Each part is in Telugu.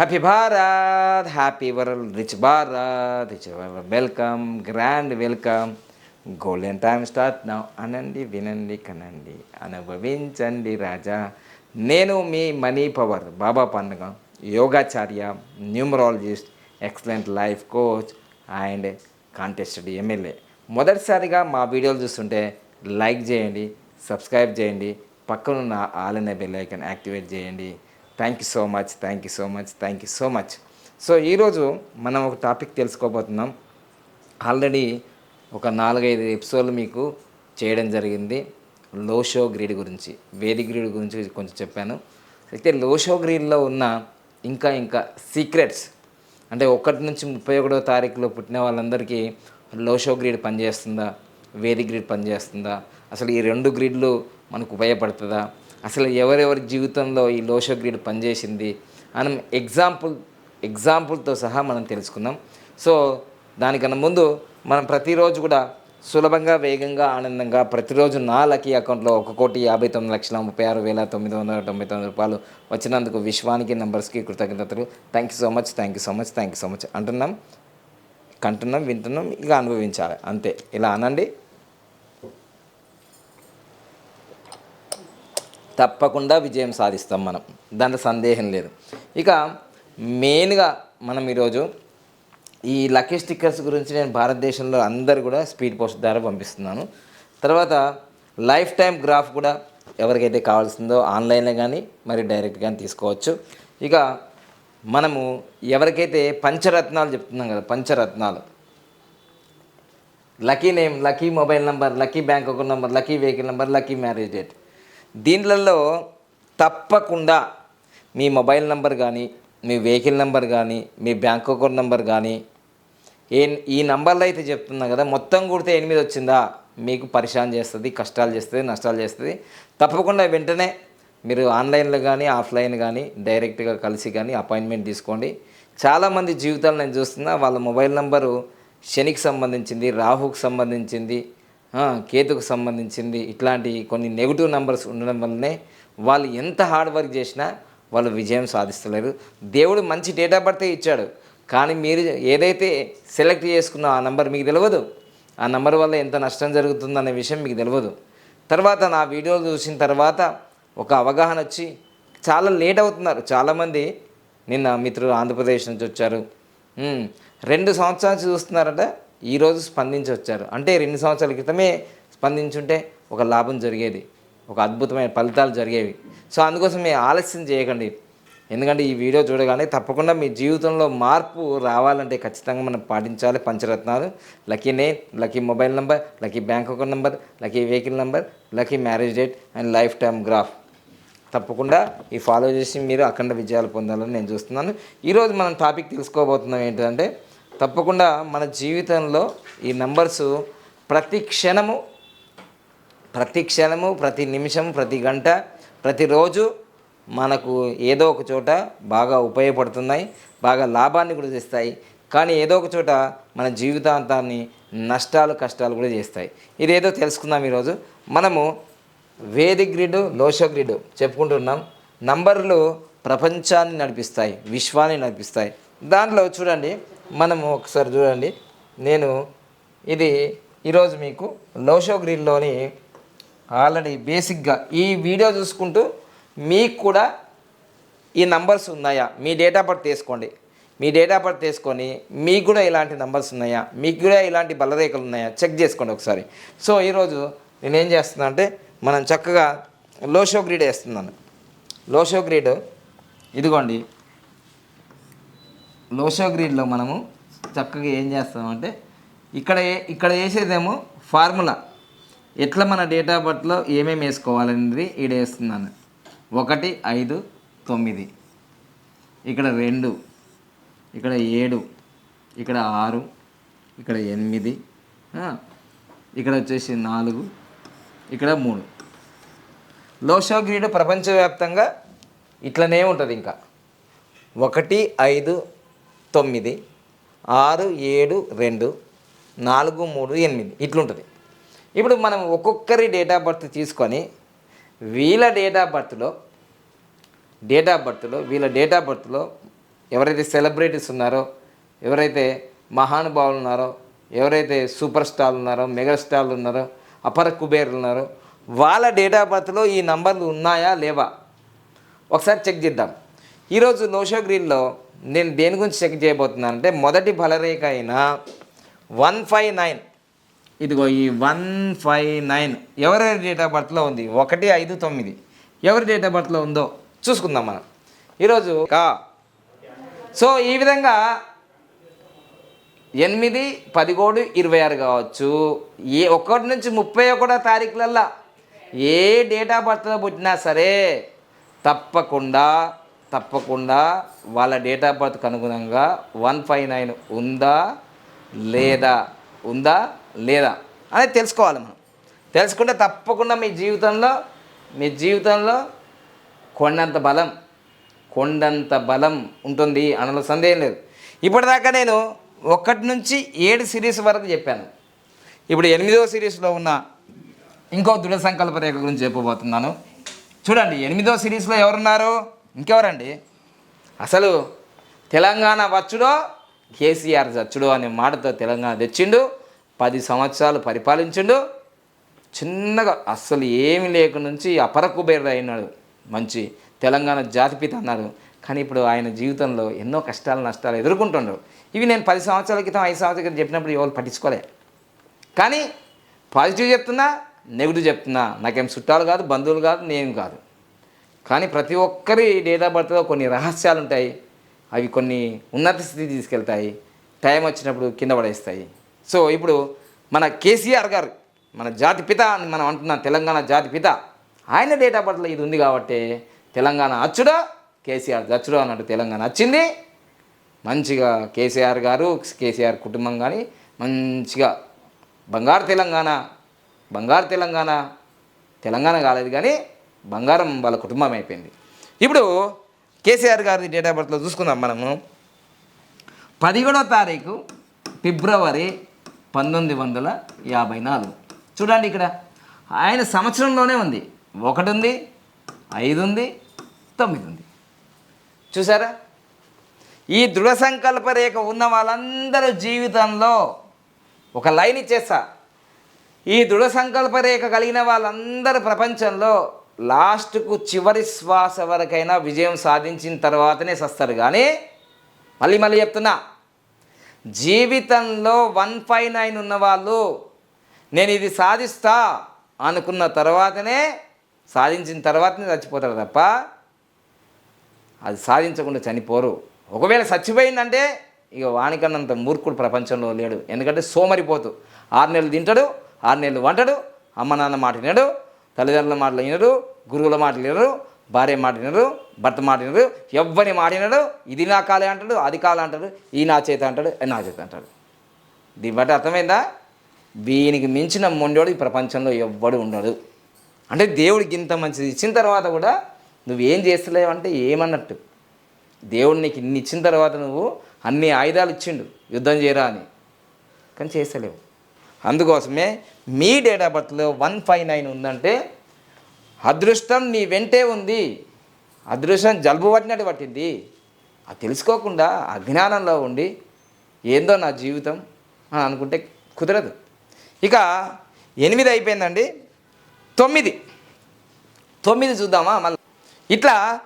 Happy Bharat happy world rich Bharat rich welcome grand welcome golden time start now అనండి వినండి కనండి అనుభవించండి రాజా నేను మీ మనీ పవర్ బాబా పండుగ యోగాచార్య numerologist excellent life coach and contested MLA మొదటిసారిగా మా వీడియోలు చూస్తుంటే లైక్ చేయండి సబ్స్క్రైబ్ చేయండి పక్కనున్న ఆల్ అనే బెల్ ఐకన్ యాక్టివేట్ చేయండి. Thank you so much thank you so much thank you so much so ఈరోజు మనం ఒక టాపిక్ తెలుసుకోబోతున్నాం. ఆల్రెడీ ఒక నాలుగైదు ఎపిసోడ్లు మీకు చేయడం జరిగింది. లోషో గ్రీడ్ గురించి వేది గ్రీడ్ గురించి కొంచెం చెప్పాను. అయితే లోషో గ్రీడ్లో ఉన్న ఇంకా ఇంకా సీక్రెట్స్ అంటే ఒకటి నుంచి ముప్పై ఒకటో తారీఖులో పుట్టిన వాళ్ళందరికీ లోషో గ్రీడ్ పనిచేస్తుందా? వేది గ్రీడ్ పనిచేస్తుందా? అసలు ఈ రెండు గ్రీడ్లు మనకు ఉపయోగపడుతుందా? అసలు ఎవరెవరి జీవితంలో ఈ లోషో గ్రిడ్ పనిచేసింది మనం ఎగ్జాంపుల్ ఎగ్జాంపుల్తో సహా మనం తెలుసుకుందాం. సో దానికన్నా ముందు మనం ప్రతిరోజు కూడా సులభంగా వేగంగా ఆనందంగా ప్రతిరోజు నా లక్కీ అకౌంట్లో ఒక కోటి యాభై తొమ్మిది లక్షల ముప్పై ఆరు వేల తొమ్మిది వందల తొంభై తొమ్మిది రూపాయలు వచ్చినందుకు విశ్వానికి నంబర్స్కి కృతజ్ఞతలు. Thank you so much thank you so much thank you so much అంటున్నాం కంటున్నాం వింటున్నాం ఇక అనుభవించాలి. అంతే. ఇలా అనండి. తప్పకుండా విజయం సాధిస్తాం మనం. దాంట్లో సందేహం లేదు. ఇక మెయిన్గా మనం ఈరోజు ఈ లక్కీ స్టిక్కర్స్ గురించి నేను భారతదేశంలో అందరు కూడా స్పీడ్ పోస్ట్ ద్వారా పంపిస్తున్నాను. తర్వాత లైఫ్ టైం గ్రాఫ్ కూడా ఎవరికైతే కావాల్సిందో ఆన్లైన్లో కానీ మరి డైరెక్ట్ కానీ తీసుకోవచ్చు. ఇక మనము ఎవరికైతే పంచరత్నాలు చెప్తున్నాం కదా పంచరత్నాలు. Lucky name lucky mobile number lucky bank account number lucky vehicle number lucky marriage date. దీంట్లలో తప్పకుండా మీ మొబైల్ నెంబర్ కానీ మీ వెహికల్ నెంబర్ కానీ మీ బ్యాంక్ అకౌంట్ నెంబర్ కానీ ఏ ఈ నంబర్లు అయితే చెప్తున్నా కదా మొత్తం కుడితే ఎనిమిది వచ్చిందా? మీకు పరిశాన్ చేస్తుంది కష్టాలు చేస్తుంది నష్టాలు చేస్తుంది. తప్పకుండా వెంటనే మీరు ఆన్లైన్లో కానీ ఆఫ్లైన్ కానీ డైరెక్ట్గా కలిసి కానీ అపాయింట్మెంట్ తీసుకోండి. చాలామంది జీవితాలు నేను చూస్తున్నా వాళ్ళ మొబైల్ నెంబరు శనికి సంబంధించింది రాహుకు సంబంధించింది కేతుకు సంబంధించింది ఇట్లాంటి కొన్ని నెగిటివ్ నెంబర్స్ ఉండడం వల్లనే వాళ్ళు ఎంత హార్డ్ వర్క్ చేసినా వాళ్ళు విజయం సాధిస్తలేరు. దేవుడు మంచి డేట్ ఆఫ్ బర్త్ ఇచ్చాడు. కానీ మీరు ఏదైతే సెలెక్ట్ చేసుకున్న ఆ నెంబర్ మీకు తెలియదు. ఆ నెంబర్ వల్ల ఎంత నష్టం జరుగుతుందనే విషయం మీకు తెలియదు. తర్వాత నా వీడియోలు చూసిన తర్వాత ఒక అవగాహన వచ్చి చాలా లేట్ అవుతున్నారు. చాలామంది నిన్న మిత్రులు ఆంధ్రప్రదేశ్ నుంచి వచ్చారు. రెండు సంవత్సరాల నుంచి చూస్తున్నారట. ఈరోజు స్పందించి వచ్చారు. అంటే రెండు సంవత్సరాల క్రితమే స్పందించుంటే ఒక లాభం జరిగేది. ఒక అద్భుతమైన ఫలితాలు జరిగేవి. సో అందుకోసం మీ ఆలస్యం చేయకండి. ఎందుకంటే ఈ వీడియో చూడగానే తప్పకుండా మీ జీవితంలో మార్పు రావాలంటే ఖచ్చితంగా మనం పాటించాలి. పంచరత్నాలు lucky name lucky mobile number lucky bank account number lucky vehicle number lucky marriage date and life time graph. తప్పకుండా ఈ ఫాలో చేసి మీరు అఖండ విజయాలు పొందాలని నేను చూస్తున్నాను. ఈరోజు మనం టాపిక్ తెలుసుకోబోతున్నాం ఏంటంటే తప్పకుండా మన జీవితంలో ఈ నంబర్స్ ప్రతి క్షణము ప్రతి క్షణము ప్రతి నిమిషం ప్రతి గంట ప్రతిరోజు మనకు ఏదో ఒక చోట బాగా ఉపయోగపడుతున్నాయి బాగా లాభాన్ని కూడా చేస్తాయి కానీ ఏదో ఒక చోట మన జీవితాంతాన్ని నష్టాలు కష్టాలు కూడా చేస్తాయి. ఇదేదో తెలుసుకుందాం ఈరోజు. మనము వేది గ్రిడ్ లోషో గ్రిడ్ చెప్పుకుంటున్నాం. నంబర్లు ప్రపంచాన్ని నడిపిస్తాయి విశ్వాన్ని నడిపిస్తాయి. దాంట్లో చూడండి. మనము ఒకసారి చూడండి. నేను ఇది ఈరోజు మీకు లోషో గ్రిల్లోని ఆల్రెడీ బేసిక్గా ఈ వీడియో చూసుకుంటూ మీకు కూడా ఈ నంబర్స్ ఉన్నాయా? మీ డేట్ ఆఫ్ బర్త్ తీసుకోండి మీ డేట్ ఆఫ్ బర్త్ తీసుకొని మీకు కూడా ఇలాంటి నంబర్స్ ఉన్నాయా? మీకు కూడా ఇలాంటి బలరేఖలు ఉన్నాయా? చెక్ చేసుకోండి ఒకసారి. సో ఈరోజు నేనేం చేస్తున్నా అంటే మనం చక్కగా లోషో గ్రీడ్ వేస్తున్నాను. లోషో గ్రీడ్ ఇదిగోండి. లోషో గ్రీడ్లో మనము చక్కగా ఏం చేస్తామంటే ఇక్కడ ఇక్కడ వేసేదేమో ఫార్ములా. ఎట్లా మన డేట్ ఆఫ్ బర్త్లో ఏమేమి వేసుకోవాలనేది ఈడ వేస్తున్నాను. ఒకటి ఐదు తొమ్మిది. ఇక్కడ రెండు ఇక్కడ ఏడు ఇక్కడ ఆరు ఇక్కడ ఎనిమిది ఇక్కడ వచ్చేసి నాలుగు ఇక్కడ మూడు. లోషో గ్రీడ్ ప్రపంచవ్యాప్తంగా ఇట్లనే ఉంటుంది ఇంకా. ఒకటి ఐదు తొమ్మిది ఆరు ఏడు రెండు నాలుగు మూడు ఎనిమిది. ఇట్లుంటుంది. ఇప్పుడు మనం ఒక్కొక్కరి డేట్ ఆఫ్ బర్త్ తీసుకొని వీళ్ళ డేట్ ఆఫ్ బర్త్లో డేట్ ఆఫ్ బర్త్లో వీళ్ళ డేట్ ఆఫ్ బర్త్లో ఎవరైతే సెలబ్రిటీస్ ఉన్నారో ఎవరైతే మహానుభావులు ఉన్నారో ఎవరైతే సూపర్ స్టార్లు ఉన్నారో మెగాస్టార్లు ఉన్నారో అపర కుబేర్లు ఉన్నారో వాళ్ళ డేట్ ఆఫ్ బర్త్లో ఈ నంబర్లు ఉన్నాయా లేవా? ఒకసారి చెక్ చేద్దాం. ఈరోజు నోషో గ్రీన్లో నేను దేని గురించి చెక్ చేయబోతున్నాను అంటే మొదటి బలరేఖ అయిన వన్ ఫైవ్ నైన్. ఇదిగో ఈ వన్ ఫైవ్ నైన్. ఎవరి డేట్ ఆఫ్ బర్త్లో ఉంది? ఒకటి ఐదు తొమ్మిది. ఎవరి డేట్ ఆఫ్ బర్త్లో ఉందో చూసుకుందాం మనం. ఈరోజు కా. సో ఈ విధంగా ఎనిమిది పదికోడు ఇరవై ఆరు కావచ్చు. ఏ ఒకటి నుంచి ముప్పై ఒకటో తారీఖులల్లా ఏ డేట్ ఆఫ్ బర్త్లో పుట్టినా సరే తప్పకుండా తప్పకుండా వాళ్ళ డేట్ ఆఫ్ బర్త్కి అనుగుణంగా వన్ ఫైవ్ నైన్ ఉందా లేదా? ఉందా లేదా? అనేది తెలుసుకోవాలి మనం. తెలుసుకుంటే తప్పకుండా మీ జీవితంలో మీ జీవితంలో కొండంత బలం కొండంత బలం ఉంటుంది అనలో సందేహం లేదు. ఇప్పటిదాకా నేను ఒకటి నుంచి ఏడు సిరీస్ వరకు చెప్పాను. ఇప్పుడు ఎనిమిదవ సిరీస్లో ఉన్న ఇంకో దృఢ సంకల్ప రేఖ గురించి చెప్పబోతున్నాను. చూడండి ఎనిమిదవ సిరీస్లో ఎవరున్నారు? ఇంకెవరండి? అసలు తెలంగాణ వచ్చుడో కేసీఆర్ చచ్చుడో అనే మాటతో తెలంగాణ తెచ్చిండు పది సంవత్సరాలు పరిపాలించిండు. చిన్నగా అస్సలు ఏమి లేక నుంచి అపర అయినాడు. మంచి తెలంగాణ జాతిపిత అన్నాడు కానీ ఇప్పుడు ఆయన జీవితంలో ఎన్నో కష్టాలు నష్టాలు ఎదుర్కొంటున్నాడు ఇవి నేను పది సంవత్సరాల క్రితం ఐదు సంవత్సరాల క్రితం చెప్పినప్పుడు ఎవరు పట్టించుకోలే. కానీ పాజిటివ్ చెప్తున్నా నెగిటివ్ చెప్తున్నా. నాకేం చుట్టాలు కాదు బంధువులు కాదు నేను కాదు. కానీ ప్రతి ఒక్కరి డేట్ ఆఫ్ బర్త్లో కొన్ని రహస్యాలు ఉంటాయి అవి కొన్ని ఉన్నత స్థితి తీసుకెళ్తాయి. టైం వచ్చినప్పుడు కింద పడేస్తాయి. సో ఇప్పుడు మన కేసీఆర్ గారు మన జాతి పిత అని మనం అంటున్నాం తెలంగాణ జాతి పిత. ఆయన డేట్ ఆఫ్ బర్త్లో ఇది ఉంది కాబట్టి తెలంగాణ అచ్చుడా కేసీఆర్ అచ్చుడా అన్నట్టు తెలంగాణ వచ్చింది మంచిగా కేసీఆర్ గారు కేసీఆర్ కుటుంబం కానీ మంచిగా బంగారు తెలంగాణ బంగారు తెలంగాణ తెలంగాణ కాలేదు కానీ బంగారం వాళ్ళ కుటుంబం అయిపోయింది. ఇప్పుడు కేసీఆర్ గారి డేట్ ఆఫ్ బర్త్లో చూసుకుందాం మనము. పదిహేడో తారీఖు ఫిబ్రవరి పంతొమ్మిది వందల యాభై నాలుగు. చూడండి ఇక్కడ. ఆయన సంవత్సరంలోనే ఉంది. ఒకటి ఉంది ఐదు ఉంది తొమ్మిది ఉంది. చూసారా? ఈ దృఢ సంకల్ప రేఖ ఉన్న వాళ్ళందరూ జీవితంలో ఒక లైన్ ఇచ్చేస్తా. ఈ దృఢ సంకల్ప రేఖ కలిగిన వాళ్ళందరూ ప్రపంచంలో లాస్ట్కు చివరి శ్వాస వరకైనా విజయం సాధించిన తర్వాతనే సస్తారు. కానీ మళ్ళీ మళ్ళీ చెప్తున్నా జీవితంలో వన్ ఫైవ్ నైన్ ఉన్నవాళ్ళు నేను ఇది సాధిస్తా అనుకున్న తర్వాతనే సాధించిన తర్వాతనే చచ్చిపోతారు తప్ప అది సాధించకుండా చనిపోరు. ఒకవేళ చచ్చిపోయిందంటే ఇక వానికన్నంత మూర్ఖుడు ప్రపంచంలో లేడు. ఎందుకంటే సోమరిపోతు. ఆరు నెలలు తింటాడు ఆరు నెలలు వంటడు అమ్మ నాన్న మాట వినడు తల్లిదండ్రుల మాటలు వినరు గురువుల మాటలు వినరు భార్య మాట వినరు భర్త మాట వినరు ఎవ్వరి మాట వినడు ఇది నా కాలే అంటాడు అది కాలే అంటాడు ఈ నా చేత అంటాడు అది నా చేత అంటాడు. దీన్ని బట్టి అర్థమైందా? వీనికి మించిన మొండోడు ఈ ప్రపంచంలో ఎవ్వడు ఉండడు. అంటే దేవుడికి ఇంత మంచిది ఇచ్చిన తర్వాత కూడా నువ్వేం చేస్తలేవంటే ఏమన్నట్టు. దేవుడు నీకు ఇన్ని ఇచ్చిన తర్వాత నువ్వు అన్ని ఆయుధాలు ఇచ్చిండు యుద్ధం చేయరా అని. కానీ చేస్తలేవు. అందుకోసమే మీ డేట్ ఆఫ్ బర్త్లో వన్ ఫైవ్ నైన్ ఉందంటే అదృష్టం నీ వెంటే ఉంది. అదృష్టం జలుబు పట్టినట్టు పట్టింది. అది తెలుసుకోకుండా అజ్ఞానంలో ఉండి ఏందో నా జీవితం అని అనుకుంటే కుదరదు. ఇక ఎనిమిది అయిపోయిందండి. తొమ్మిది. తొమ్మిది చూద్దామా మళ్ళీ. ఇట్లా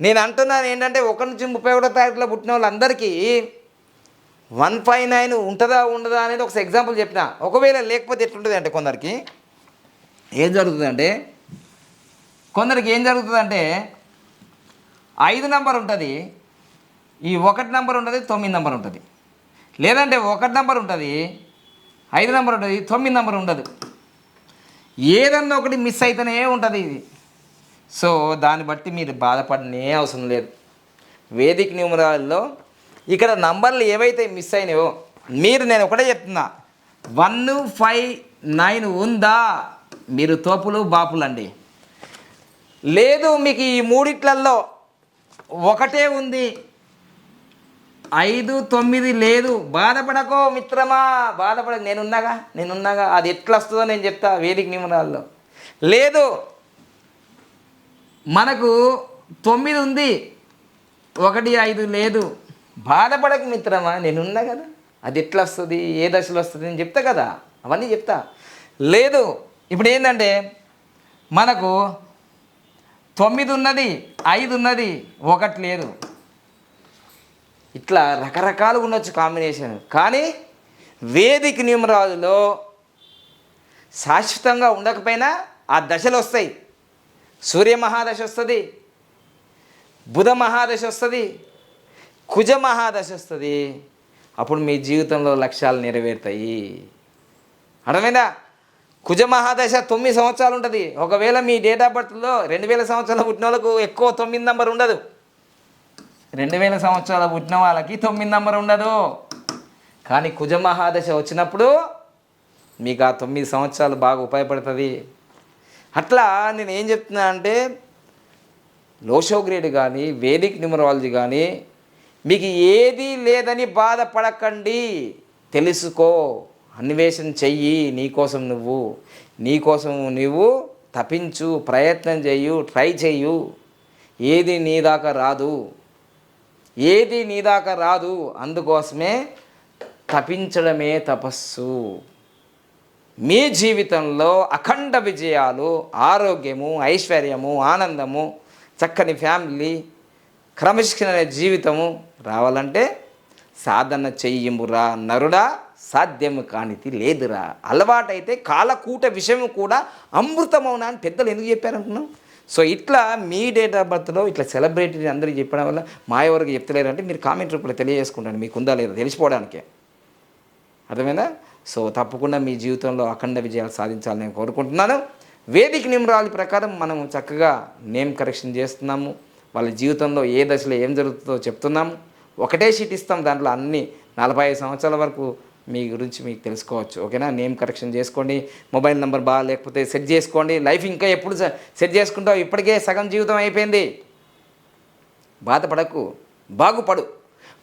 నేను అంటున్నాను ఏంటంటే ఒకటి నుంచి ముప్పై ఒకటో తారీఖులో పుట్టిన వాళ్ళందరికీ వన్ ఫైవ్ నైన్ ఉంటుందా ఉండదా అనేది ఒక ఎగ్జాంపుల్ చెప్పిన. ఒకవేళ లేకపోతే ఎట్లుంటుంది అంటే కొందరికి ఏం జరుగుతుందంటే కొందరికి ఏం జరుగుతుందంటే ఐదు నంబర్ ఉంటుంది ఈ ఒకటి నంబర్ ఉంటుంది తొమ్మిది నంబర్ ఉంటుంది. లేదంటే ఒకటి నంబర్ ఉంటుంది ఐదు నంబర్ ఉంటుంది తొమ్మిది నంబర్ ఉండదు. ఏదన్నా ఒకటి మిస్ అయితేనే ఉంటుంది ఇది. సో దాన్ని బట్టి మీరు బాధపడనే అవసరం లేదు. వేదిక న్యూమరాల్లో ఇక్కడ నంబర్లు ఏవైతే మిస్ అయినాయో మీరు నేను ఒకటే చెప్తున్నా. వన్ ఫైవ్ నైన్ ఉందా? మీరు తోపులు బాపులు అండి. లేదు మీకు ఈ మూడిట్లల్లో ఒకటే ఉంది. ఐదు తొమ్మిది లేదు. బాధపడకో మిత్రమా. బాధపడ నేనున్నాగా? నేనున్నాగా? అది ఎట్లా వస్తుందో నేను చెప్తా వేదిక నియమనాల్లో లేదు మనకు తొమ్మిది ఉంది. ఒకటి ఐదు లేదు. బాధపడకు మిత్రమా నేనున్నా కదా. అది ఎట్లా వస్తుంది ఏ దశలో వస్తుంది నేను చెప్తా కదా. అవన్నీ చెప్తా. లేదు ఇప్పుడు ఏంటంటే మనకు తొమ్మిది ఉన్నది ఐదు ఉన్నది ఒకటి లేదు. ఇట్లా రకరకాలుగా ఉండొచ్చు కాంబినేషన్ కానీ వేదిక నియమరాజులో శాశ్వతంగా ఉండకపోయినా ఆ దశలు వస్తాయి. సూర్య మహాదశ వస్తుంది బుధ మహాదశ వస్తుంది కుజ మహాదశ వస్తుంది అప్పుడు మీ జీవితంలో లక్ష్యాలు నెరవేరుతాయి. అర్థమైందా? కుజ మహాదశ తొమ్మిది సంవత్సరాలు ఉంటుంది. ఒకవేళ మీ డేట్ ఆఫ్ బర్త్లో రెండు వేల సంవత్సరాలు పుట్టిన వాళ్ళకు ఎక్కువ తొమ్మిది నంబర్ ఉండదు. రెండు వేల సంవత్సరాల పుట్టిన వాళ్ళకి తొమ్మిది నంబర్ ఉండదు. కానీ కుజ మహాదశ వచ్చినప్పుడు మీకు ఆ తొమ్మిది సంవత్సరాలు బాగా ఉపయోగపడుతుంది. అట్లా నేను ఏం చెప్తున్నా అంటే లోషో గ్రేడ్ కానీ వేదిక్ న్యూమరాలజీ కానీ మీకు ఏదీ లేదని బాధపడకండి. తెలుసుకో అన్వేషణ చెయ్యి నీకోసం నువ్వు నీకోసం నువ్వు తపించు ప్రయత్నం చేయు ట్రై చేయు ఏది నీ దాకా రాదు. ఏది నీ దాకా రాదు అందుకోసమే తపించడమే తపస్సు. మీ జీవితంలో అఖండ విజయాలు ఆరోగ్యము ఐశ్వర్యము ఆనందము చక్కని ఫ్యామిలీ క్రమశిక్షణ అనే జీవితము రావాలంటే సాధన చెయ్యమురా నరుడా సాధ్యము కానిది లేదురా. అలవాటైతే కాలకూట విషయం కూడా అమృతమవునా అని పెద్దలు ఎందుకు చెప్పారనుకున్నాం సో ఇట్లా మీ డేట్ ఆఫ్ బర్త్లో ఇట్లా సెలబ్రిటీ అందరికీ చెప్పడం వల్ల మా ఎవరికి చెప్తలేరంటే మీరు కామెంట్ రూపంలో తెలియజేసుకుంటాను మీకు ఉందా లేదా తెలిసిపోవడానికే. అర్థమైందా? సో తప్పకుండా మీ జీవితంలో అఖండ విజయాలు సాధించాలని నేను కోరుకుంటున్నాను. వేదిక నియమరాల ప్రకారం మనం చక్కగా నేమ్ కరెక్షన్ చేస్తున్నాము. వాళ్ళ జీవితంలో ఏ దశలో ఏం జరుగుతుందో చెప్తున్నాము ఒకటే షీట్ ఇస్తాం. దాంట్లో అన్ని నలభై ఐదు సంవత్సరాల వరకు మీ గురించి మీకు తెలుసుకోవచ్చు. ఓకేనా? నేమ్ కరెక్షన్ చేసుకోండి. మొబైల్ నెంబర్ బాగా లేకపోతే సెట్ చేసుకోండి. లైఫ్ ఇంకా ఎప్పుడు సెట్ చేసుకుంటావు? ఇప్పటికే సగం జీవితం అయిపోయింది. బాధపడకు. బాగుపడు.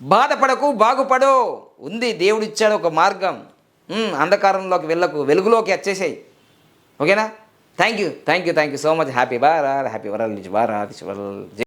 బాధపడకు బాగుపడు. ఉంది. దేవుడు ఇచ్చాడు ఒక మార్గం. అంధకారంలోకి వెళ్ళకు. వెలుగులోకి వచ్చేసాయి. ఓకేనా? Thank you thank you thank you so much. Happy Bara happy వరల్ బారా వరల్